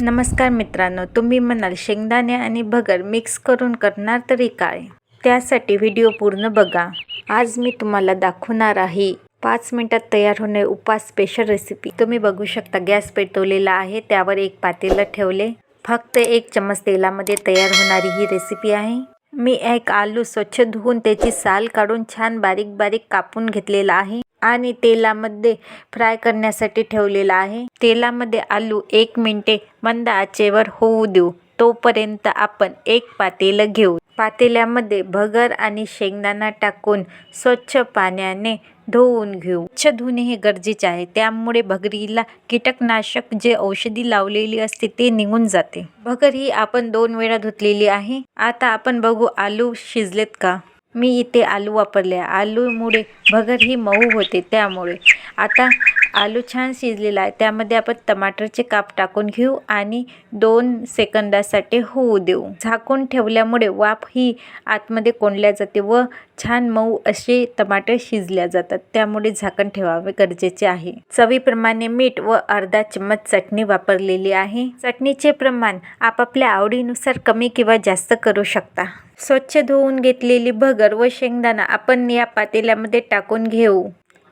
नमस्कार मित्रांनो तुम्ही म्हणाल शेंगदाणे आणि भगर मिक्स करून करणार तरी काय? त्यासाठी व्हिडिओ पूर्ण बघा. आज मी तुम्हाला दाखवणार आहे पाच मिनटात तयार होणे उपास स्पेशल रेसिपी तुम्ही बघू शकता गॅस पेटवलेला आहे त्यावर एक पातेलं ठेवले. फक्त एक चमच तेलामध्ये तयार होणारी ही रेसिपी आहे. मी एक आलू स्वच्छ धुवून त्याची साल काढून छान बारीक बारीक कापून घेतलेला आहे. आणि तेलामध्ये फ्राय करण्यासाठी ठेवलेला आहे. तेलामध्ये आलू एक मिनिटे मंद आचेवर होऊ देऊ. तोपर्यंत आपण एक पातेलं घेऊ. पातेल्यामध्ये भगर आणि शेंगदाणा टाकून स्वच्छ पाण्याने धुवून घेऊ. स्वच्छ धुणे हे गरजेचे आहे. त्यामुळे भगरीला कीटकनाशक जे औषधी लावलेली असते ते निघून जाते. भगर ही आपण दोन वेळा धुतलेली आहे. आता आपण बघू आलू शिजलेत का? मी इथे आलू वापरले. आलूमुळे भगर ही मऊ होते त्यामुळे. आता आलू छान शिजलेला आहे. त्यामध्ये आपण टमाटरचे काप टाकून घेऊ आणि दोन सेकंदासाठी होऊ देऊ. झाकून ठेवल्यामुळे वाफ ही आतमध्ये कोंडल्या जाते व छान मऊ असे टमाटर शिजल्या जातात. त्यामुळे झाकण ठेवावे गरजेचे आहे. चवीप्रमाणे मीठ व अर्धा चम्मच चटणी वापरलेली आहे. चटणीचे प्रमाण आपापल्या आवडीनुसार कमी किंवा जास्त करू शकता. स्वच्छ धुवून घेतलेली भगर व शेंगदाणा आपण या पातेल्यामध्ये टाकून घेऊ.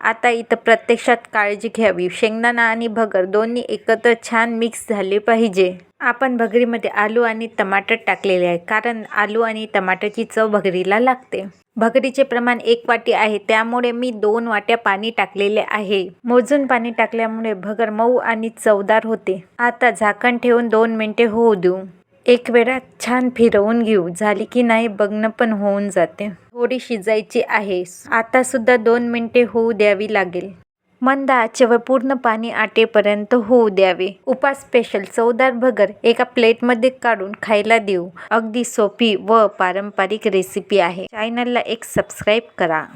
आता इथं प्रत्यक्षात काळजी घ्यावी. शेंगदाणा आणि भगर दोन्ही एकत्र छान मिक्स झाले पाहिजे. आपण भगरीमध्ये आलू आणि टमाटर टाकलेले आहे कारण आलू आणि टमाटरची चव भगरीला लागते. भगरीचे प्रमाण एक वाटी आहे त्यामुळे मी दोन वाट्या पाणी टाकलेले आहे. मोजून पाणी टाकल्यामुळे भगर मऊ आणि चवदार होते. आता झाकण ठेवून दोन मिनिटे होऊ देऊ. एक वेळा छान फिरवून घेऊ. झाली की नाही बघणं पण होऊन जाते. थोडी शिजायची आहे. आता सुद्धा दोन मिनिटे होऊ द्यावी लागेल. मंद आचेवर पूर्ण पाणी आटेपर्यंत होऊ द्यावे. उपास स्पेशल चवदार भगर एका प्लेटमध्ये काढून खायला देऊ. अगदी सोपी व पारंपरिक रेसिपी आहे. चॅनलला एक सबस्क्राईब करा.